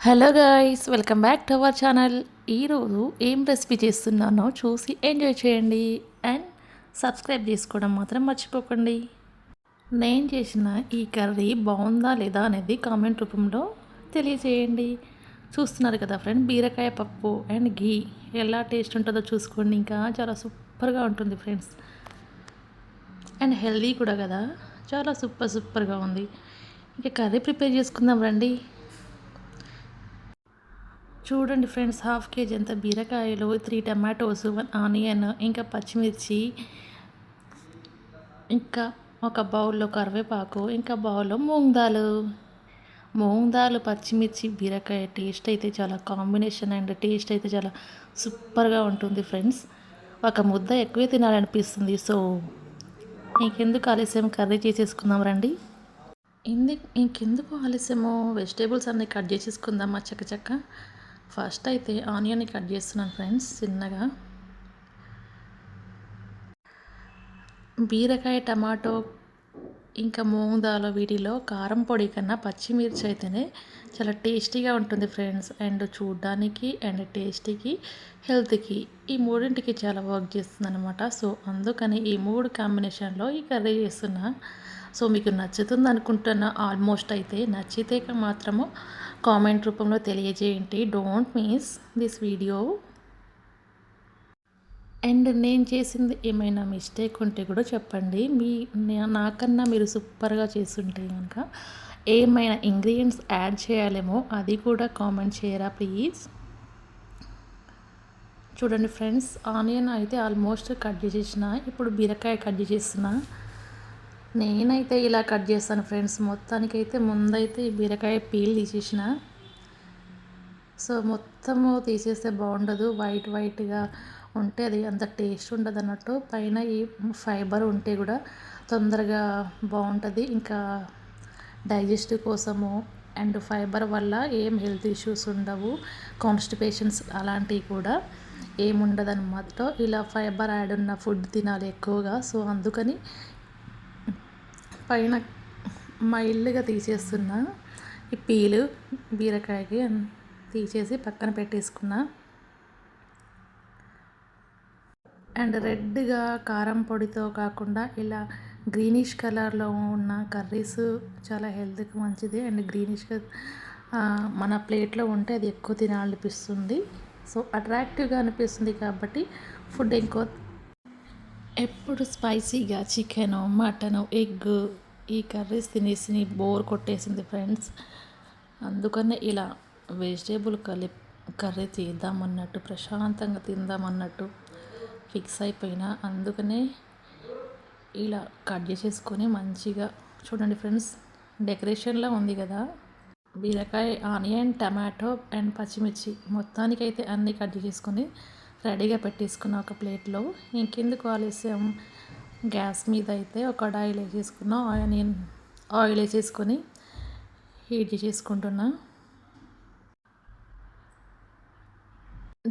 Hello guys welcome back to our channel. ఈరోజు ఏం recipe చేస్తున్నానో చూసి ఎంజాయ్ చేయండి అండ్ సబ్స్క్రైబ్ చేసుకోవడం మాత్రం మర్చిపోకండి. నేను చేసిన ఈ కర్రీ బాగుందా లేదా అనేది కామెంట్ రూపంలో తెలియజేయండి. చూస్తున్నారు కదా ఫ్రెండ్ బీరకాయ పప్పు అండ్ ఘీ. ఎలా టేస్ట్ ఉంటుందో చూసుకోండి. ఇంకా చాలా సూపర్గా ఉంటుంది ఫ్రెండ్స్. అండ్ హెల్దీ కూడా కదా. చాలా సూపర్ సూపర్గా ఉంది. ఇంకా కర్రీ ప్రిపేర్ చేసుకుందాం రండి. చూడండి ఫ్రెండ్స్ హాఫ్ కేజీ అంత బీరకాయలు త్రీ టమాటోస్ వన్ ఆనియన్ ఇంకా పచ్చిమిర్చి ఇంకా ఒక బౌల్లో కరివేపాకు ఇంకా బౌల్లో మూంగదాలు. మూంగదాలు పచ్చిమిర్చి బీరకాయ టేస్ట్ అయితే చాలా కాంబినేషన్ అండ్ టేస్ట్ అయితే చాలా సూపర్గా ఉంటుంది ఫ్రెండ్స్. ఒక ముద్ద ఎక్కువే తినాలనిపిస్తుంది. సో ఇంకెందుకు ఆలస్యం? కర్రీ చేసేసుకుందాం రండి. ఇందుకు ఇంకెందుకు ఆలస్యము? వెజిటేబుల్స్ అన్నీ కట్ చేసేసుకుందామా? చక్క చక్క ఫస్ట్ అయితే ఆనియన్ని కట్ చేస్తున్నాను ఫ్రెండ్స్ చిన్నగా. బీరకాయ టమాటో ఇంకా మూంగదాల వీటిలో కారం పొడి కన్నా పచ్చిమిర్చి అయితేనే చాలా టేస్టీగా ఉంటుంది ఫ్రెండ్స్ అండ్ చూడ్డానికి అండ్ టేస్టీకి హెల్త్కి ఈ మూడింటికి చాలా వర్క్ చేస్తుంది అనమాట సో అందుకని ఈ మూడు కాంబినేషన్లో ఈ కర్రీ చేస్తున్నా. సో మీకు నచ్చుతుంది అనుకుంటున్నా ఆల్మోస్ట్ అయితే నచ్చితే మాత్రము కామెంట్ రూపంలో తెలియజేయండి. Don't miss this video and నేను చేసింది ఏమైనా మిస్టేక్ ఉంటే కూడా చెప్పండి. మీ నాకన్నా మీరు సూపర్గా చేస్తుంటే కనుక ఏమైనా ఇంగ్రీడియంట్స్ యాడ్ చేయాలేమో అది కూడా కామెంట్ చేయరా ప్లీజ్ చూడండి ఫ్రెండ్స్ ఆనియన్ అయితే ఆల్మోస్ట్ కట్ చేసేసిన. ఇప్పుడు బీరకాయ కట్ చేసేసిన. నేనైతే ఇలా కట్ చేస్తాను ఫ్రెండ్స్. మొత్తానికైతే ముందైతే ఈ బీరకాయ పీల్ తీసేసిన. సో మొత్తము తీసేస్తే బాగుండదు. వైట్ వైట్గా ఉంటే అది అంత టేస్ట్ ఉండదు అన్నట్టు. పైన ఈ ఫైబర్ ఉంటే కూడా తొందరగా బాగుంటుంది. ఇంకా డైజెస్ట్ కోసము అండ్ ఫైబర్ వల్ల ఏం హెల్త్ ఇష్యూస్ ఉండవు. కాన్స్టిపేషన్స్ అలాంటివి కూడా ఏముండదు అనమాట ఇలా ఫైబర్ యాడ్ ఉన్న ఫుడ్ తినాలి ఎక్కువగా. సో అందుకని పైన మైల్డ్గా తీసేస్తున్నా ఈ పీలు బీరకాయకి తీసేసి పక్కన పెట్టేసుకున్నా. అండ్ రెడ్గా కారం పొడితో కాకుండా ఇలా గ్రీనిష్ కలర్లో ఉన్న కర్రీస్ చాలా హెల్త్కి మంచిది. అండ్ గ్రీనిష్గా మన ప్లేట్లో ఉంటే అది ఎక్కువ తినాలనిపిస్తుంది. సో అట్రాక్టివ్గా అనిపిస్తుంది కాబట్టి ఫుడ్ ఇంకో ఎప్పుడు స్పైసీగా చికెను మటను ఎగ్ ఈ కర్రీస్ తినేసి బోర్ కొట్టేసింది ఫ్రెండ్స్. అందుకనే ఇలా వెజిటేబుల్ కలి కర్రీ తీద్దామన్నట్టు ప్రశాంతంగా తిందామన్నట్టు ఫిక్స్ అయిపోయినా అందుకనే ఇలా కట్ చేసేసుకొని మంచిగా చూడండి ఫ్రెండ్స్ డెకరేషన్లో ఉంది కదా. బీరకాయ ఆనియన్ టమాటో అండ్ పచ్చిమిర్చి మొత్తానికైతే అన్నీ కట్ చేసుకొని రెడీగా పెట్టేసుకున్న ఒక ప్లేట్లో ఇంకెందుకు ఆలస్యం గ్యాస్ మీద అయితే ఒక ఆయిల్ వేసేసుకున్న ఆనియన్ ఆయిల్ వేసేసుకొని హీట్ చేసుకుంటున్నా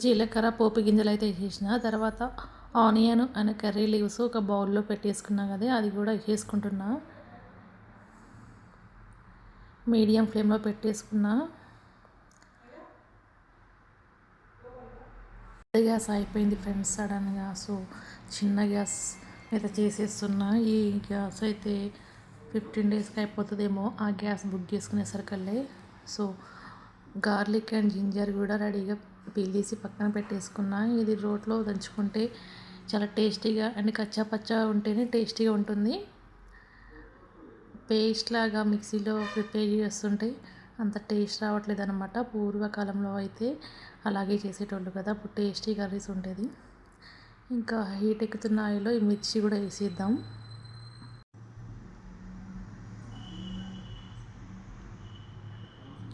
జీలకర్ర పోపు గింజలు అయితే వేసేసిన. తర్వాత ఆనియన్ అండ్ కర్రీ లీవ్స్ ఒక బౌల్లో పెట్టేసుకున్నా కదా అది కూడా వేసేసుకుంటున్నా. మీడియం ఫ్లేమ్లో పెట్టేసుకున్నా. గ్యాస్ అయిపోయింది ఫ్రెండ్స్ సడన్గా. సో చిన్న గ్యాస్ మీద చేసేస్తున్నా ఈ గ్యాస్ అయితే ఫిఫ్టీన్ డేస్కి అయిపోతుందేమో ఆ గ్యాస్ బుక్ చేసుకునేసరికల్లే. సో గార్లిక్ అండ్ జింజర్ కూడా రెడీగా పీల్ తీసి పక్కన పెట్టేసుకున్నా. ఇది రోట్లో దంచుకుంటే చాలా టేస్టీగా అండ్ కచ్చా పచ్చా ఉంటేనే టేస్టీగా ఉంటుంది. పేస్ట్ లాగా మిక్సీలో ప్రిపేర్ చేస్తుంటే అంత టేస్ట్ రావట్లేదు అనమాట పూర్వకాలంలో అయితే అలాగే చేసేటోళ్ళు కదా అప్పుడు టేస్టీ కర్రీస్ ఉండేది. ఇంకా హీట్ ఎక్కుతున్న ఆయిల్లో ఈ మిర్చి కూడా వేసేద్దాం.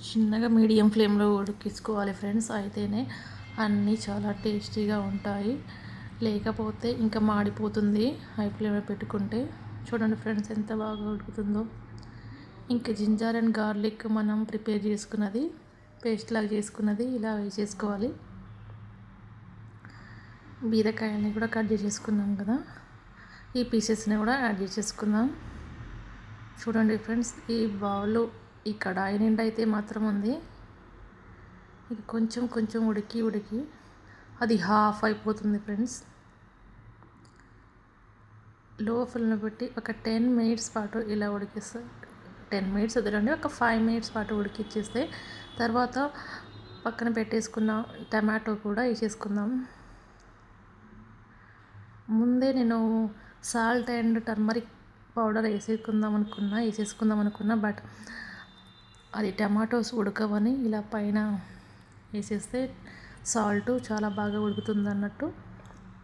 చిన్నగా మీడియం ఫ్లేమ్లో ఉడికించుకోవాలి ఫ్రెండ్స్. అయితేనే అన్నీ చాలా టేస్టీగా ఉంటాయి. లేకపోతే ఇంకా మాడిపోతుంది హై ఫ్లేమ్లో పెట్టుకుంటే. చూడండి ఫ్రెండ్స్ ఎంత బాగా ఉడుకుతుందో. ఇంకా జింజర్ అండ్ గార్లిక్ మనం ప్రిపేర్ చేసుకున్నది పేస్ట్ లాగా చేసుకున్నది ఇలా వేసేసుకోవాలి. బీరకాయల్ని కూడా కట్ చేసేసుకున్నాం కదా ఈ పీసెస్ని కూడా యాడ్ చేసేసుకుందాం. చూడండి ఫ్రెండ్స్ ఈ బౌల్ ఈ కడాయి నిండా అయితే మాత్రం ఉంది. ఇది కొంచెం కొంచెం ఉడికి ఉడికి అది హాఫ్ అయిపోతుంది ఫ్రెండ్స్. లో ఫ్లేమ్లో పెట్టి ఒక టెన్ మినిట్స్ పాటు ఇలా ఉడికిస్తారు టెన్ మినిట్స్ వదలండి. ఒక ఫైవ్ మినిట్స్ పాటు ఉడికిచ్చేస్తే తర్వాత పక్కన పెట్టేసుకున్న టమాటో కూడా వేసేసుకుందాం. ముందే నేను సాల్ట్ అండ్ టర్మరిక్ పౌడర్ వేసేసుకుందాం అనుకున్నా వేసేసుకుందాం అనుకున్నా బట్ అది టమాటోస్ ఉడకవని ఇలా పైన వేసేస్తే సాల్ట్ చాలా బాగా ఉడుకుతుంది అన్నట్టు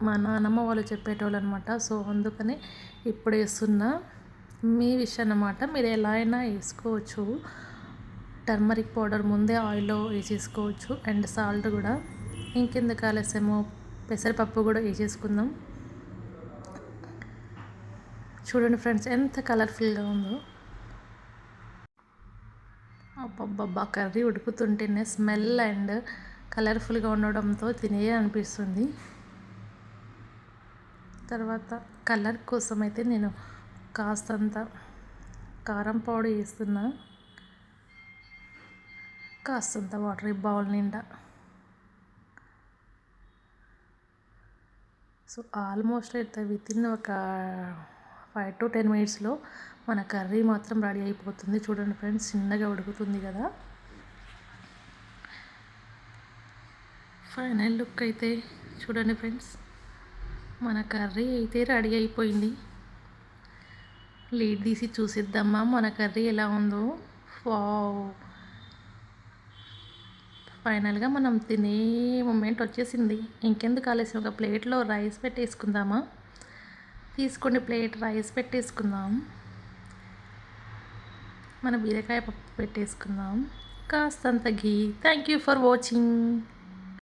మా నాన్నమ్మ వాళ్ళు చెప్పేటోళ్ళు అనమాట సో అందుకని ఇప్పుడు వేస్తున్నా. మీ విషయం అన్నమాట మీరు ఎలా అయినా వేసుకోవచ్చు. టర్మరిక్ పౌడర్ ముందే ఆయిల్లో వేసేసుకోవచ్చు. అండ్ సాల్ట్ కూడా. ఇంకెందుకు ఆలస్యమో? పెసరపప్పు కూడా వేసేసుకుందాం. చూడండి ఫ్రెండ్స్ ఎంత కలర్ఫుల్గా ఉందో. అబ్బబ్బబ్బా కర్రీ ఉడుకుతుంటేనే స్మెల్ అండ్ కలర్ఫుల్గా ఉండడంతో తినే అనిపిస్తుంది. తర్వాత కలర్ కోసం అయితే నేను కాస్తంత కారం పౌడర్ వేస్తున్నా. కాస్తంత వాటర్ బౌల్ నిండా. సో ఆల్మోస్ట్ అయితే వితిన్ ఒక ఫైవ్ టు టెన్ మినిట్స్లో మన కర్రీ మాత్రం రెడీ అయిపోతుంది. చూడండి ఫ్రెండ్స్ చిన్నగా ఉడుకుతుంది కదా. ఫైనల్ లుక్ అయితే చూడండి ఫ్రెండ్స్ మన కర్రీ అయితే రెడీ అయిపోయింది. లీడ్ తీసి చూసిద్దామా మన కర్రీ ఎలా ఉందో. వావ్. ఫైనల్గా మనం తినే మూమెంట్ వచ్చేసింది. ఇంకెందుకు ఆలస్యం? ఒక ప్లేట్లో రైస్ పెట్టేసుకుందామా? తీసుకోండి ప్లేట్ రైస్ పెట్టేసుకుందాం. మన బీరకాయ పప్పు పెట్టేసుకుందాం. కాస్తంత ghee. Thank you for watching